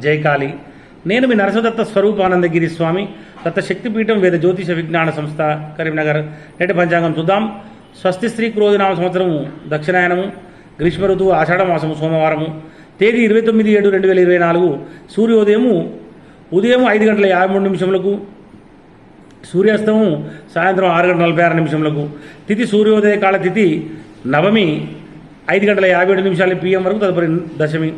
జయకాళి. నేను మీ నరసదత్త స్వరూపానందగిరి స్వామి. దత్త శక్తిపీఠం వేద జ్యోతిష విజ్ఞాన సంస్థ కరీంనగర్. నేటి పంచాంగం చూద్దాం. స్వస్తి స్త్రీ క్రోధినామ సంవత్సరము దక్షిణాయనము గ్రీష్మ ఋతువు ఆషాఢ మాసము సోమవారము. తేదీ ఇరవై తొమ్మిది ఏడు రెండు వేల ఇరవై నాలుగు. సూర్యోదయము ఉదయం ఐదు గంటల యాభై మూడు నిమిషములకు. సూర్యాస్తమం సాయంత్రం ఆరు గంటల నలభై ఆరు నిమిషములకు. తిథి సూర్యోదయ కాల తిథి నవమి ఐదు గంటల యాభై ఏడు నిమిషాలు పిఎం వరకు తదుపరి దశమి.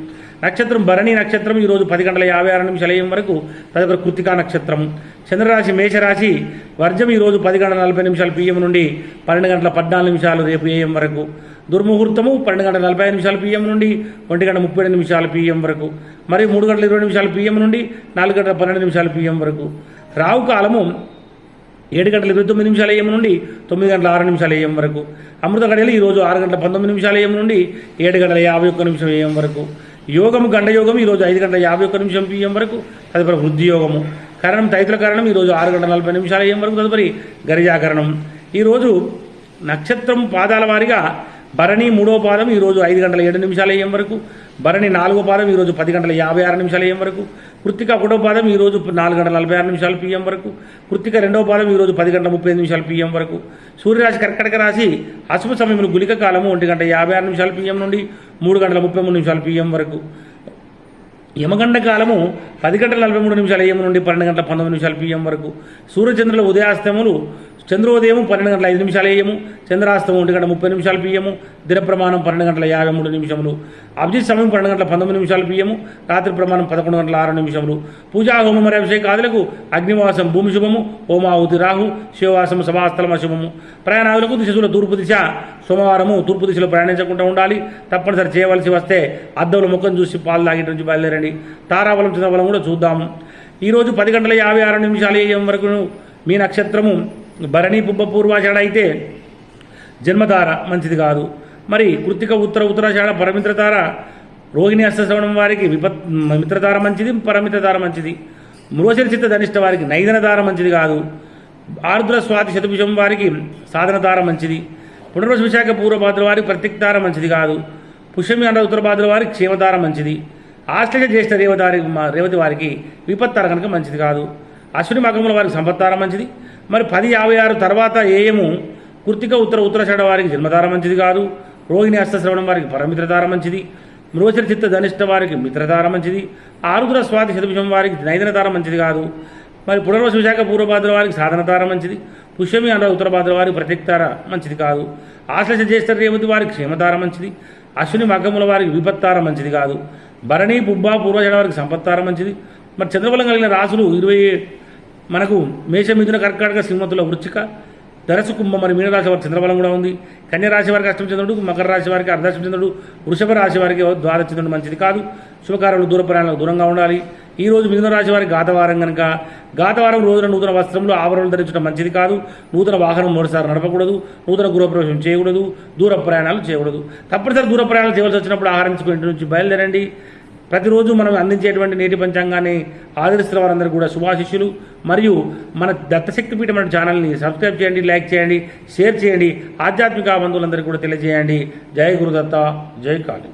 నక్షత్రం భరణి నక్షత్రం ఈరోజు పది గంటల యాభై ఆరు నిమిషాల ఏం వరకు? తదుపరి కృతికా నక్షత్రం. చంద్రరాశి మేషరాశి వర్జం ఈరోజు పది గంటల నలభై నిమిషాలు పిఎం నుండి పన్నెండు గంటల పద్నాలుగు నిమిషాలు రేపు ఏఎం వరకు? దుర్ముహూర్తము పన్నెండు గంటల నలభై నిమిషాలు పిఎం నుండి ఒంటి గంట ముప్పై ఏడు నిమిషాలు పిఎం వరకు. మరియు మూడు గంటల ఇరవై నిమిషాలు పిఎం నుండి నాలుగు గంటల పన్నెండు నిమిషాలు పిఎం వరకు. రావు కాలము ఏడు గంటల ఇరవై తొమ్మిది నిమిషాల ఏం నుండి తొమ్మిది గంటల ఆరు నిమిషాల ఏం వరకు. అమృత గడియలు ఈరోజు ఆరు గంటల పంతొమ్మిది నిమిషాల ఏం నుండి ఏడు గంటల యాభై ఒక్క నిమిషం ఏం వరకు. యోగము గండయోగం ఈరోజు ఐదు గంటల యాభై ఒక్క నిమిషం పిఎం వరకు తదుపరి వృద్ధి యోగము కరణం తైతుల కరణం ఈరోజు ఆరు గంటల నలభై నిమిషాల ఏం వరకు తదుపరి గరిజాకరణం. ఈరోజు నక్షత్రం పాదాల వారిగా భరణి మూడో పాదం ఈరోజు ఐదు గంటల ఏడు నిమిషాల ఏం వరకు భరణి నాలుగో పాదం ఈరోజు పది గంటల యాభై ఆరు నిమిషాల ఏం వరకు కృత్తిక ఒకటో పాదం ఈరోజు నాలుగు గంటల నలభై ఆరు నిమిషాలు పిఎం వరకు కృత్తిక రెండవ పాదం ఈరోజు పది గంటల ముప్పై ఐదు నిమిషాలు పిఎం వరకు. సూర్యరాశి కర్కటక రాశి అశుభ సమయంలో గులిక కాలము ఒంటి గంట యాభై ఆరు నిమిషాలు పిఎం నుండి మూడు గంటల ముప్పై మూడు నిమిషాలు పిఎం వరకు. యమగండ కాలము పది గంటల నలభై మూడు నిమిషాల ఏఎం నుండి పన్నెండు గంటల పంతొమ్మిది నిమిషాలు పిఎం వరకు. సూర్యచంద్రుల ఉదయాస్తములు చంద్రోదయం పన్నెండు గంటల ఐదు నిమిషాలు ఏయము చంద్రాస్తమం ఒంటి గంట ముప్పై నిమిషాలు పియ్యము దిన ప్రమాణం పన్నెండు గంటల యాభై మూడు నిమిషములు అభిజిత్ సమయం పన్నెండు గంటల పంతొమ్మిది నిమిషాలు పియ్యము రాత్రి ప్రమాణం పదకొండు గంటల ఆరు నిమిషములు. పూజా హోమం మరియు అభిషేకాదులకు అగ్నివాసం భూమి శుభము హోమాహుతి రాహు శివవాసం సభాస్థలం అశుభము. ప్రయాణాదులకు శిశువుల తూర్పు దిశ సోమవారము తూర్పు దిశలో ప్రయాణించకుండా ఉండాలి. తప్పనిసరి చేయవలసి వస్తే అద్దవుల ముఖం చూసి పాలు తాగి నుంచి బయలుదేరండి. తారాబలం చంద్రబలం కూడా చూద్దాము. ఈరోజు పది గంటల యాభై ఆరు నిమిషాలు ఏఎం వరకు మీ నక్షత్రము భరణి పుబ్బ పూర్వాషాఢ అయితే జన్మధార మంచిది కాదు. మరి కృత్తిక ఉత్తర ఉత్తరాషాఢ పరమిత్రధార రోహిణి అష్టశ్రవణం వారికి విపత్ మిత్రధార మంచిది పరమిత్రధార మంచిది. మృగశిర చిత్త ధనిష్ట వారికి నైదనధార మంచిది కాదు. ఆరుద్ర స్వాతి శతభుజం వారికి సాధనధార మంచిది. పునర్వశ విశాఖ పూర్వభాద్ర వారికి ప్రత్యక్తార మంచిది కాదు. పుష్యమి అన్న ఉత్తర భాద్ర వారికి క్షేమధార మంచిది. ఆశ్లేష జ్యేష్ఠ రేవదారి రేవతి వారికి విపత్తార కనుక మంచిది కాదు. అశ్విని మగముల వారికి సంపత్తార మంచిది. మరి పది యాభై ఆరు తర్వాత ఏయము? కృతిక ఉత్తర ఉత్తరాషాఢ వారికి జన్మతార మంచిది కాదు. రోహిణి హస్తశ్రవణం వారికి పరమిత్రతార మంచిది. మృగచర చిత్త ధనిష్ట వారికి మిత్రతార మంచిది. ఆరుద్ర స్వాతి శతభుజం వారికి నైదనధార మంచిది కాదు. మరి పునర్వస విశాఖ పూర్వభాద్ర వారికి సాధనధార మంచిది. పుష్యమి అన్న ఉత్తర భాద్ర వారికి ప్రత్యక్తార మంచిది కాదు. ఆశ్లేష జ్యేష్ఠ రేవతి వారికి క్షేమతార మంచిది. అశ్విని మగ్గముల వారికి విపత్తార మంచిది కాదు. భరణి పుబ్బ పూర్వజడ వారికి సంపత్తార మంచిది. మరి చంద్రబలం కలిగిన రాసులు ఇరవై మనకు మేషమిథున కర్కాటక సింహతుల వృచ్చిక ధరసు కుంభం మరి మీనరాశి వారి చంద్రబలం కూడా ఉంది. కన్య రాశి వారికి అష్టమ చంద్రుడు మకర రాశి వారికి అర్ధాష్టమ చంద్రుడు వృషభ రాశి వారికి ద్వాద చంద్రుడు మంచిది కాదు. శుభకార్యాలు దూర ప్రయాణాలకు దూరంగా ఉండాలి. ఈ రోజు మిథున రాశి వారికి గాతవారం కనుక గాతవారం రోజున నూతన వస్త్రములు ఆభరణలు ధరించడం మంచిది కాదు. నూతన వాహనం మరోసారి నడపకూడదు. నూతన గృహప్రవేశం చేయకూడదు. దూర ప్రయాణాలు చేయకూడదు. తప్పనిసరి దూర ప్రయాణాలు చేయవలసి వచ్చినప్పుడు ఆహరించుకుని ఇంటి నుంచి బయలుదేరండి. ప్రతిరోజు మనం అందించేటువంటి నేటి పంచాంగాన్ని ఆదరిస్తున్న వారందరూ కూడా శుభాశిష్యులు. మరియు మన దత్తశక్తి పీఠం అనే ఛానల్ని సబ్స్క్రైబ్ చేయండి లైక్ చేయండి షేర్ చేయండి. ఆధ్యాత్మిక బంధువులందరికీ కూడా తెలియజేయండి. జై గురుదత్త జై కాళీ.